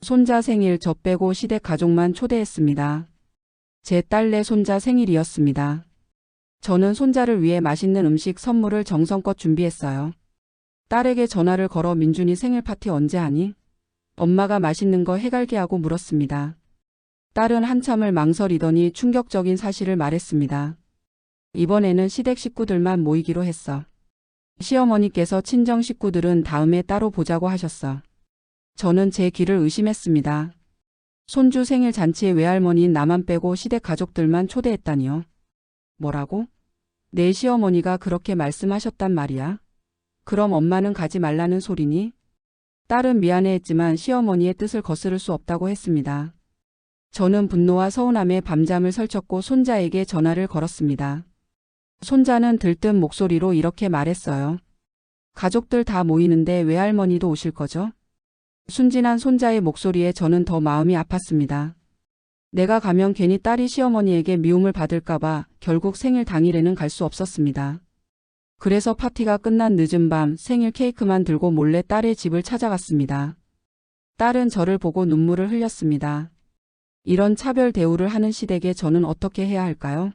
손자 생일 저 빼고 시댁 가족만 초대했습니다. 제 딸내 손자 생일이었습니다. 저는 손자를 위해 맛있는 음식 선물을 정성껏 준비했어요. 딸에게 전화를 걸어 민준이 생일 파티 언제 하니? 엄마가 맛있는 거 해갈게 하고 물었습니다. 딸은 한참을 망설이더니 충격적인 사실을 말했습니다. 이번에는 시댁 식구들만 모이기로 했어. 시어머니께서 친정 식구들은 다음에 따로 보자고 하셨어. 저는 제 귀를 의심했습니다. 손주 생일 잔치에 외할머니인 나만 빼고 시댁 가족들만 초대했다니요. 뭐라고? 내 시어머니가 그렇게 말씀하셨단 말이야? 그럼 엄마는 가지 말라는 소리니? 딸은 미안해했지만 시어머니의 뜻을 거스를 수 없다고 했습니다. 저는 분노와 서운함에 밤잠을 설쳤고 손자에게 전화를 걸었습니다. 손자는 들뜬 목소리로 이렇게 말했어요. 가족들 다 모이는데 외할머니도 오실 거죠? 순진한 손자의 목소리에 저는 더 마음이 아팠습니다. 내가 가면 괜히 딸이 시어머니에게 미움을 받을까봐 결국 생일 당일에는 갈 수 없었습니다. 그래서 파티가 끝난 늦은 밤 생일 케이크만 들고 몰래 딸의 집을 찾아갔습니다. 딸은 저를 보고 눈물을 흘렸습니다. 이런 차별 대우를 하는 시댁에 저는 어떻게 해야 할까요?